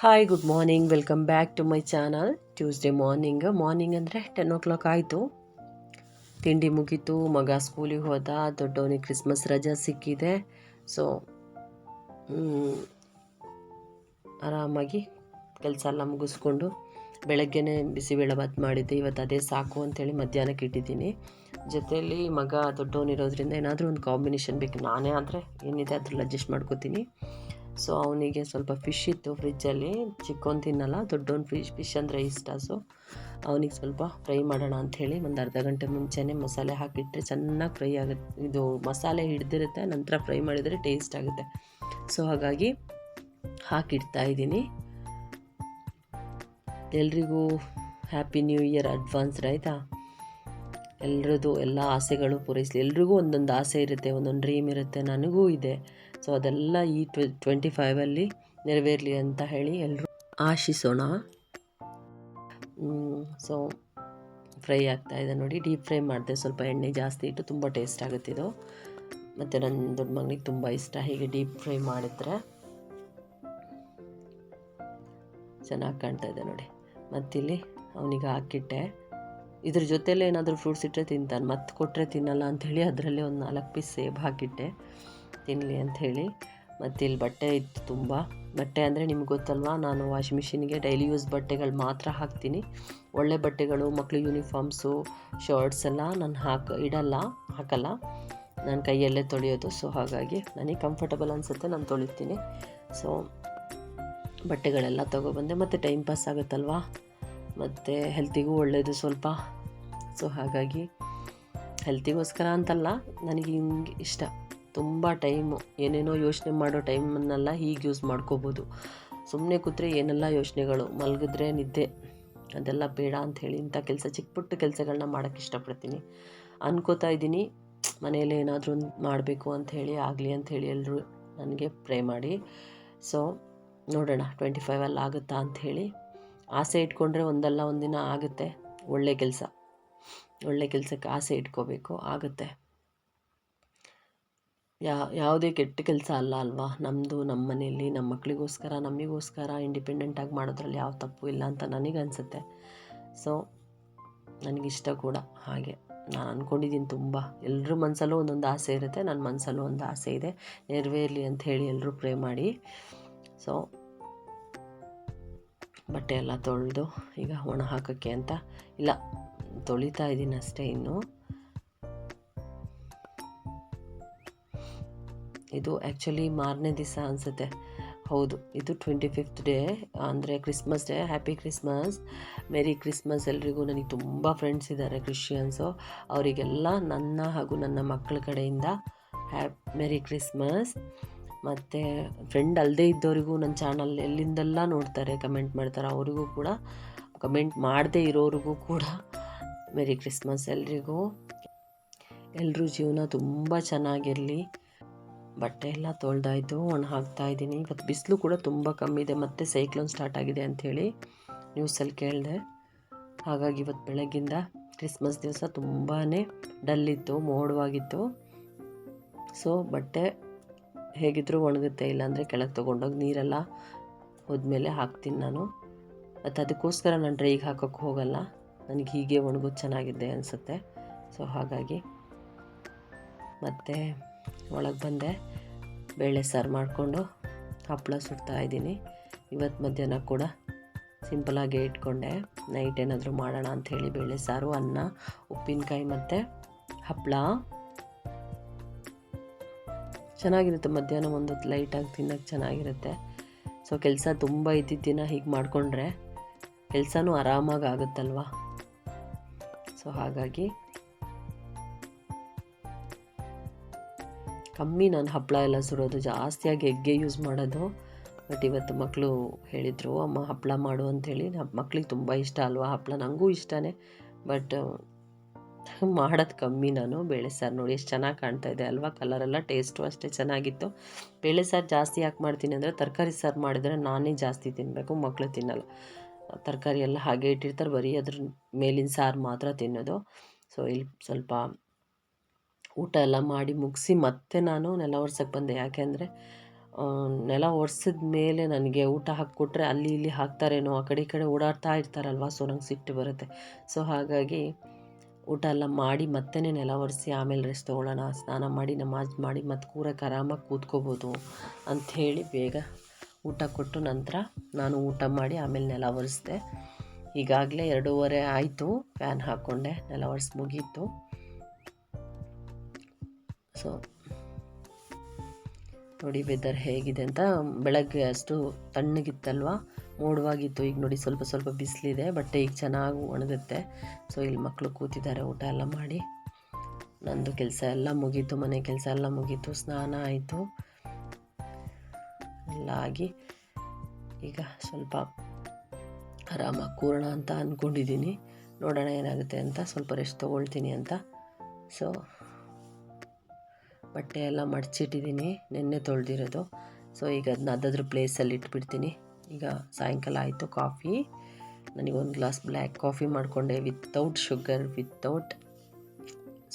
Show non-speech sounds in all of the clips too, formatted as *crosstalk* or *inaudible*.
Hi good morning welcome back to my channel Tuesday morning morning ಅಂದರೆ ten o'clock ಆಯಿತು. ತಿಂಡಿ ಮುಗೀತು. ಮಗ ಸ್ಕೂಲಿಗೆ ಹೋದ. ದೊಡ್ಡವನಿಗೆ ಕ್ರಿಸ್ಮಸ್ ರಜಾ ಸಿಕ್ಕಿದೆ. ಸೊ ಆರಾಮಾಗಿ ಕೆಲಸ ಎಲ್ಲ ಮುಗಿಸ್ಕೊಂಡು ಬೆಳಗ್ಗೆನೇ ಬಿಸಿಬೇಳೆಭಾತ್ ಮಾಡಿದ್ದೆ. ಇವತ್ತು ಅದೇ ಸಾಕು ಅಂತೇಳಿ ಮಧ್ಯಾಹ್ನಕ್ಕೆ ಇಟ್ಟಿದ್ದೀನಿ. ಜೊತೆಯಲ್ಲಿ ಮಗ ದೊಡ್ಡವನಿರೋದ್ರಿಂದ ಏನಾದರೂ ಒಂದು ಕಾಂಬಿನೇಷನ್ ಬೇಕು. ನಾನೇ ಆದರೆ ಏನಿದೆ ಅದ್ರಲ್ಲಿ ಅಡ್ಜಸ್ಟ್ ಮಾಡ್ಕೋತೀನಿ. ಸೊ ಅವನಿಗೆ ಸ್ವಲ್ಪ ಫಿಶ್ ಇತ್ತು ಫ್ರಿಜ್ಜಲ್ಲಿ ಚಿಕ್ಕವನು ತಿನ್ನಲ್ಲ ದೊಡ್ಡವನು ಫಿಶ್ ಫಿಶ್ ಅಂದರೆ ಇಷ್ಟ. ಸೊ ಅವನಿಗೆ ಸ್ವಲ್ಪ ಫ್ರೈ ಮಾಡೋಣ ಅಂಥೇಳಿ ಒಂದು ಅರ್ಧ ಗಂಟೆ ಮುಂಚೆನೇ ಮಸಾಲೆ ಹಾಕಿಟ್ಟರೆ ಚೆನ್ನಾಗಿ ಫ್ರೈ ಆಗುತ್ತೆ. ಇದು ಮಸಾಲೆ ಹಿಡ್ದಿರುತ್ತೆ, ನಂತರ ಫ್ರೈ ಮಾಡಿದರೆ ಟೇಸ್ಟ್ ಆಗುತ್ತೆ. ಸೊ ಹಾಗಾಗಿ ಹಾಕಿಡ್ತಾ ಇದ್ದೀನಿ. ಎಲ್ರಿಗೂ ಹ್ಯಾಪಿ ನ್ಯೂ ಇಯರ್ ಅಡ್ವಾನ್ಸ್ಡ್ ಆಯಿತಾ ಎಲ್ರದ್ದು ಎಲ್ಲ ಆಸೆಗಳು ಪೂರೈಸಲಿ. ಎಲ್ರಿಗೂ ಒಂದೊಂದು ಆಸೆ ಇರುತ್ತೆ, ಒಂದೊಂದು ಡ್ರೀಮ್ ಇರುತ್ತೆ, ನನಗೂ ಇದೆ. ಸೊ ಅದೆಲ್ಲ ಈ ಟ್ವೆ, ಟ್ವೆಂಟಿ ಫೈವಲ್ಲಿ ನೆರವೇರಲಿ ಅಂತ ಹೇಳಿ ಎಲ್ಲರೂ ಆಶಿಸೋಣ. ಸೊ ಫ್ರೈ ಆಗ್ತಾ ಇದೆ ನೋಡಿ. ಡೀಪ್ ಫ್ರೈ ಮಾಡಿದೆ ಸ್ವಲ್ಪ ಎಣ್ಣೆ ಜಾಸ್ತಿ ಇಟ್ಟು ತುಂಬ ಟೇಸ್ಟ್ ಆಗುತ್ತಿದ್ದು ಮತ್ತು ನನ್ನ ದೊಡ್ಡ ಮಗನಿಗೆ ತುಂಬ ಇಷ್ಟ ಹೀಗೆ ಡೀಪ್ ಫ್ರೈ ಮಾಡಿದರೆ. ಚೆನ್ನಾಗಿ ಕಾಣ್ತಾ ಇದೆ ನೋಡಿ. ಮತ್ತಿಲ್ಲಿ ಅವನಿಗೆ ಹಾಕಿಟ್ಟೆ. ಇದ್ರ ಜೊತೆಲೇ ಏನಾದರೂ ಫ್ರೂಟ್ಸ್ ಇಟ್ಟರೆ ತಿಂತಾನೆ. ಮತ್ತೆ ಕೊಟ್ಟರೆ ತಿನ್ನಲ್ಲ ಅಂಥೇಳಿ ಅದರಲ್ಲೇ ಒಂದು ನಾಲ್ಕು ಪೀಸ್ ಸೇಬ್ ಹಾಕಿಟ್ಟೆ. ತಿನ್ನಲಿ ಅಂಥೇಳಿ. ಮತ್ತು ಇಲ್ಲಿ ಬಟ್ಟೆ ಇತ್ತು ತುಂಬ. ಬಟ್ಟೆ ಅಂದರೆ ನಿಮ್ಗೆ ಗೊತ್ತಲ್ವಾ, ನಾನು ವಾಷಿಂಗ್ ಮಿಷಿನ್ಗೆ ಡೈಲಿ ಯೂಸ್ ಬಟ್ಟೆಗಳು ಮಾತ್ರ ಹಾಕ್ತೀನಿ. ಒಳ್ಳೆ ಬಟ್ಟೆಗಳು ಮಕ್ಕಳು ಯೂನಿಫಾರ್ಮ್ಸು, ಶರ್ಟ್ಸ್ ಎಲ್ಲ ನಾನು ಹಾಕ, ಇಡಲ್ಲ, ಹಾಕಲ್ಲ. ನಾನು ಕೈಯಲ್ಲೇ ತೊಳೆಯೋದು, ಸೊ ಹಾಗಾಗಿ ನನಗೆ ಕಂಫರ್ಟಬಲ್ ಅನಿಸುತ್ತೆ, ನಾನು ತೊಳಿತೀನಿ. ಸೊ, ಬಟ್ಟೆಗಳೆಲ್ಲ ತೊಗೊಬಂದೆ, ಮತ್ತು ಟೈಮ್ ಪಾಸ್ ಆಗುತ್ತಲ್ವಾ? ಮತ್ತು ಹೆಲ್ತಿಗೂ ಒಳ್ಳೆಯದು ಸ್ವಲ್ಪ. ಸೊ ಹಾಗಾಗಿ, ಹೆಲ್ತಿಗೋಸ್ಕರ ಅಂತಲ್ಲ, ನನಗೆ ಹಿಂಗೆ ಇಷ್ಟ. ತುಂಬ ಟೈಮು, ಏನೇನೋ ಯೋಚನೆ ಮಾಡೋ ಟೈಮನ್ನೆಲ್ಲ ಹೀಗೆ ಯೂಸ್ ಮಾಡ್ಕೋಬೋದು. ಸುಮ್ಮನೆ ಕೂತ್ರೆ ಏನೆಲ್ಲ ಯೋಚನೆಗಳು? ಮಲಗಿದ್ರೆ ನಿದ್ದೆ. ಅದೆಲ್ಲ ಬೇಡ ಅಂಥೇಳಿ ಇಂಥ ಕೆಲಸ ಚಿಕ್ಕ ಪುಟ್ಟ ಕೆಲಸಗಳನ್ನ ಮಾಡೋಕ್ಕೆ ಇಷ್ಟಪಡ್ತೀನಿ. ಅನ್ಕೋತಾ ಇದ್ದೀನಿ. ಮನೆಯಲ್ಲಿ ಏನಾದರೂ ಒಂದು ಮಾಡಬೇಕು ಅಂಥೇಳಿ ಆಗಲಿ ಅಂಥೇಳಿ ಎಲ್ಲರೂ ನನಗೆ ಪ್ರೇ ಮಾಡಿ. ಸೊ ನೋಡೋಣ ಟ್ವೆಂಟಿ ಫೈವಲ್ಲಿ ಆಗುತ್ತಾ ಅಂಥೇಳಿ ಆಸೆ ಇಟ್ಕೊಂಡ್ರೆ ಒಂದಲ್ಲ ಒಂದಿನ ಆಗುತ್ತೆ. ಒಳ್ಳೆ ಕೆಲಸ. ಒಳ್ಳೆ ಕೆಲಸಕ್ಕೆ ಆಸೆ ಇಟ್ಕೋಬೇಕು. ಆಗುತ್ತೆ. ಯಾ, ಯಾವುದೇ ಕೆಟ್ಟ ಕೆಲಸ ಅಲ್ಲ ಅಲ್ವಾ? ನಮ್ಮದು ನಮ್ಮ ಮನೆಯಲ್ಲಿ ನಮ್ಮ ಮಕ್ಕಳಿಗೋಸ್ಕರ ನಮಗೋಸ್ಕರ ಇಂಡಿಪೆಂಡೆಂಟಾಗಿ ಮಾಡೋದ್ರಲ್ಲಿ ಯಾವ ತಪ್ಪು ಇಲ್ಲ ಅಂತ ನನಗನ್ಸುತ್ತೆ. ಸೊ ನನಗಿಷ್ಟ ಕೂಡ ಹಾಗೆ. ನಾನು ಅಂದ್ಕೊಂಡಿದ್ದೀನಿ ತುಂಬ. ಎಲ್ಲರ ಮನಸ್ಸಲ್ಲೂ ಒಂದೊಂದು ಆಸೆ ಇರುತ್ತೆ. ನನ್ನ ಮನಸ್ಸಲ್ಲೂ ಒಂದು ಆಸೆ ಇದೆ. ನೆರವೇರಲಿ ಅಂತ ಹೇಳಿ ಎಲ್ಲರೂ ಪ್ರೇ ಮಾಡಿ. ಸೊ ಬಟ್ಟೆ ಎಲ್ಲ ತೊಳೆದು ಈಗ ಒಣ ಹಾಕೋಕ್ಕೆ ಅಂತ ಇಲ್ಲ, ತೊಳಿತಾ ಇದ್ದೀನಿ ಅಷ್ಟೇ ಇನ್ನು. ಇದು ಆ್ಯಕ್ಚುಲಿ ಮಾರನೇ ದಿವಸ ಅನಿಸುತ್ತೆ. ಹೌದು, ಇದು ಟ್ವೆಂಟಿ ಫಿಫ್ತ್ ಡೇ ಅಂದರೆ Christmas day happy Christmas merry Christmas ಎಲ್ರಿಗೂ. ನನಗೆ ತುಂಬ ಫ್ರೆಂಡ್ಸ್ ಇದ್ದಾರೆ ಕ್ರಿಶ್ಚಿಯನ್ಸು ಅವರಿಗೆಲ್ಲ ನನ್ನ ಹಾಗೂ ನನ್ನ ಮಕ್ಕಳ ಕಡೆಯಿಂದ ಹ್ಯಾಪ್ ಮೇರಿ ಕ್ರಿಸ್ಮಸ್ ಮತ್ತು ಫ್ರೆಂಡ್ ಅಲ್ಲದೆ ಇದ್ದವರಿಗೂ ನನ್ನ ಚಾನಲ್ ಎಲ್ಲಿಂದೆಲ್ಲ ನೋಡ್ತಾರೆ ಕಮೆಂಟ್ ಮಾಡ್ತಾರೆ, ಅವರಿಗೂ ಕೂಡ ಕಮೆಂಟ್ ಮಾಡದೇ ಇರೋರಿಗೂ ಕೂಡ ಮೇರಿ ಕ್ರಿಸ್ಮಸ್ ಎಲ್ರಿಗೂ. ಎಲ್ಲರೂ ಜೀವನ ತುಂಬ ಚೆನ್ನಾಗಿರಲಿ. ಬಟ್ಟೆ ಎಲ್ಲ ತೊಳ್ದಾಯಿತು, ಒಣ ಹಾಕ್ತಾ ಇದ್ದೀನಿ. ಇವತ್ತು ಬಿಸಿಲು ಕೂಡ ತುಂಬ ಕಮ್ಮಿ ಇದೆ, ಮತ್ತು ಸೈಕ್ಲೋನ್ ಸ್ಟಾರ್ಟ್ ಆಗಿದೆ ಅಂಥೇಳಿ ನ್ಯೂಸಲ್ಲಿ ಕೇಳಿದೆ. ಹಾಗಾಗಿ ಇವತ್ತು ಬೆಳಗ್ಗಿಂದ ಕ್ರಿಸ್ಮಸ್ ದಿವಸ ತುಂಬಾ ಡಲ್ ಇತ್ತು, ಮೋಡವಾಗಿತ್ತು. ಸೊ ಬಟ್ಟೆ ಹೇಗಿದ್ದರೂ ಒಣಗುತ್ತೆ, ಇಲ್ಲಾಂದರೆ ಕೆಳಗೆ ತೊಗೊಂಡೋಗಿ ನೀರೆಲ್ಲ ಹೋದ್ಮೇಲೆ ಹಾಕ್ತೀನಿ ನಾನು. ಮತ್ತು ಅದಕ್ಕೋಸ್ಕರ ನಾನು ಡ್ರೈಗೆ ಹಾಕೋಕ್ಕೆ ಹೋಗಲ್ಲ. ನನಗೆ ಹೀಗೆ ಒಣಗೋದು ಚೆನ್ನಾಗಿದೆ ಅನಿಸುತ್ತೆ. ಸೊ ಹಾಗಾಗಿ ಮತ್ತು ಒಳಗೆ ಬಂದೆ. ಬೇಳೆ ಸಾರು ಮಾಡಿಕೊಂಡು ಹಪ್ಪಳ ಸುಡ್ತಾ ಇದ್ದೀನಿ. ಇವತ್ತು ಮಧ್ಯಾಹ್ನ ಕೂಡ ಸಿಂಪಲಾಗೇ ಇಟ್ಕೊಂಡೆ. ನೈಟ್ ಏನಾದರೂ ಮಾಡೋಣ ಅಂಥೇಳಿ ಬೇಳೆ ಸಾರು, ಅನ್ನ, ಉಪ್ಪಿನಕಾಯಿ ಮತ್ತು ಹಪ್ಪಳ ಚೆನ್ನಾಗಿರುತ್ತೆ ಮಧ್ಯಾಹ್ನ ಒಂದೊತ್ತು ಲೈಟಾಗಿ ತಿನ್ನೋಕ್ಕೆ ಚೆನ್ನಾಗಿರುತ್ತೆ. ಸೊ ಕೆಲಸ ತುಂಬ ಇದ್ದಿದ್ದ ದಿನ ಹೀಗೆ ಮಾಡಿಕೊಂಡ್ರೆ ಕೆಲಸನೂ ಆರಾಮಾಗಿ ಆಗುತ್ತಲ್ವ? ಸೊ ಹಾಗಾಗಿ ಕಮ್ಮಿ ನಾನು ಹಪ್ಪಳ ಎಲ್ಲ ಸುಡೋದು ಜಾಸ್ತಿಯಾಗಿ ಎಗ್ಗೆ ಯೂಸ್ ಮಾಡೋದು. ಬಟ್ ಇವತ್ತು ಮಕ್ಕಳು ಹೇಳಿದರು, ಅಮ್ಮ ಹಪ್ಪಳ ಮಾಡು ಅಂಥೇಳಿ ಮಕ್ಳಿಗೆ ತುಂಬ ಇಷ್ಟ ಅಲ್ವಾ ಹಪ್ಪಳ ನನಗೂ ಇಷ್ಟನೇ. ಬಟ್ *laughs* ಮಾಡೋದು ಕಮ್ಮಿ ನಾನು. ಬೇಳೆ ಸಾರು ನೋಡಿ ಎಷ್ಟು ಚೆನ್ನಾಗಿ ಕಾಣ್ತಾ ಇದೆ ಅಲ್ವಾ? ಕಲರೆಲ್ಲ ಟೇಸ್ಟು ಅಷ್ಟೇ ಚೆನ್ನಾಗಿತ್ತು. ಬೇಳೆ ಸಾರು ಜಾಸ್ತಿ ಯಾಕೆ ಮಾಡ್ತೀನಿ ಅಂದರೆ ತರಕಾರಿ ಸಾರು ಮಾಡಿದರೆ ನಾನೇ ಜಾಸ್ತಿ ತಿನ್ನಬೇಕು ಮಕ್ಕಳು ತಿನ್ನಲ್ಲ. ತರಕಾರಿ ಎಲ್ಲ ಹಾಗೆ ಇಟ್ಟಿರ್ತಾರೆ, ಬರೀ ಅದ್ರ ಮೇಲಿನ ಸಾರು ಮಾತ್ರ ತಿನ್ನೋದು. ಸೊ ಇಲ್ಲಿ ಸ್ವಲ್ಪ ಊಟ ಎಲ್ಲ ಮಾಡಿ ಮುಗಿಸಿ ಮತ್ತೆ ನಾನು ನೆಲ ಒರ್ಸೋಕ್ಕೆ ಬಂದೆ. ಯಾಕೆಂದರೆ ನೆಲ ಒರೆಸಿದ ಮೇಲೆ ನನಗೆ ಊಟ ಹಾಕಿಕೊಟ್ರೆ ಅಲ್ಲಿ ಇಲ್ಲಿ ಹಾಕ್ತಾರೇನೋ, ಆ ಕಡೆ ಈ ಕಡೆ ಓಡಾಡ್ತಾ ಇರ್ತಾರಲ್ವ ಸೊ ನಂಗೆ ಸಿಟ್ಟು ಬರುತ್ತೆ. ಸೊ ಹಾಗಾಗಿ ಊಟ ಎಲ್ಲ ಮಾಡಿ ಮತ್ತೆ ನೆಲ ಒರೆಸಿ ಆಮೇಲೆ ರೆಸ್ಟ್ ತೊಗೊಳ್ಳೋಣ, ಸ್ನಾನ ಮಾಡಿ, ನಮಾಜ್ ಮಾಡಿ, ಮತ್ತೆ ಕೂರಕ್ಕೆ ಆರಾಮಾಗಿ ಕೂತ್ಕೋಬೋದು ಅಂಥೇಳಿ ಬೇಗ ಊಟ ಕೊಟ್ಟು ನಂತರ ನಾನು ಊಟ ಮಾಡಿ ಆಮೇಲೆ ನೆಲ ಒರೆಸ್ದೆ. ಈಗಾಗಲೇ ಎರಡೂವರೆ ಆಯಿತು ಫ್ಯಾನ್ ಹಾಕ್ಕೊಂಡೆ ನೆಲ ಒರೆಸಿ ಮುಗೀತು. ಸೊ ನೋಡಿ ವೆದರ್ ಹೇಗಿದೆ ಅಂತ. ಬೆಳಗ್ಗೆ ಅಷ್ಟು ತಣ್ಣಗಿತ್ತಲ್ವ? ಮೋಡವಾಗಿತ್ತು. ಈಗ ನೋಡಿ ಸ್ವಲ್ಪ ಸ್ವಲ್ಪ ಬಿಸಿಲಿದೆ ಬಟ್ ಈಗ ಚೆನ್ನಾಗಿ ಒಣಗುತ್ತೆ. ಸೊ ಇಲ್ಲಿ ಮಕ್ಕಳು ಕೂತಿದ್ದಾರೆ, ಊಟ ಎಲ್ಲ ಮಾಡಿ. ನಂದು ಕೆಲಸ ಎಲ್ಲ ಮುಗೀತು, ಮನೆ ಕೆಲಸ ಎಲ್ಲ ಮುಗೀತು, ಸ್ನಾನ ಆಯಿತು. ಎಲ್ಲ ಆಗಿ ಈಗ ಸ್ವಲ್ಪ ಆರಾಮಾಗಿ ಕೂರೋಣ ಅಂತ ಅಂದ್ಕೊಂಡಿದ್ದೀನಿ ನೋಡೋಣ ಏನಾಗುತ್ತೆ ಅಂತ, ಸ್ವಲ್ಪ ರೆಸ್ಟ್ ತೊಗೊಳ್ತೀನಿ ಅಂತ. ಸೊ ಬಟ್ಟೆ ಎಲ್ಲ ಮಡಚಿಟ್ಟಿದ್ದೀನಿ, ನೆನ್ನೆ ತೊಳೆದಿರೋದು. ಸೊ ಈಗ ಅದನ್ನ ಅದಾದ್ರ ಪ್ಲೇಸಲ್ಲಿ ಇಟ್ಬಿಡ್ತೀನಿ. ಈಗ ಸಾಯಂಕಾಲ ಆಯಿತು ಕಾಫಿ ನನಗೊಂದು ಗ್ಲಾಸ್ ಬ್ಲ್ಯಾಕ್ ಕಾಫಿ ಮಾಡಿಕೊಂಡೆ ವಿತ್ತೌಟ್ ಶುಗರ್ ವಿತ್ತೌಟ್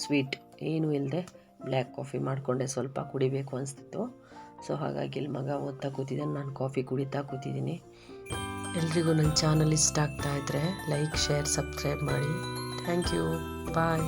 ಸ್ವೀಟ್ ಏನೂ ಇಲ್ಲದೆ ಬ್ಲ್ಯಾಕ್ ಕಾಫಿ ಮಾಡಿಕೊಂಡೆ, ಸ್ವಲ್ಪ ಕುಡಿಬೇಕು ಅನಿಸ್ತಿತ್ತು. ಸೊ ಹಾಗಾಗಿ ಇಲ್ಲಿ ಮಗ ಓದ್ತಾ ಕೂತಿದ್ದಾನೆ ನಾನು ಕಾಫಿ ಕುಡಿತಾ ಕೂತಿದ್ದೀನಿ ಎಲ್ರಿಗೂ ನನ್ನ ಚಾನಲ್ ಇಷ್ಟ ಆಗ್ತಾ ಇದ್ದರೆ ಲೈಕ್ ಶೇರ್ ಸಬ್ಸ್ಕ್ರೈಬ್ ಮಾಡಿ. Thank you bye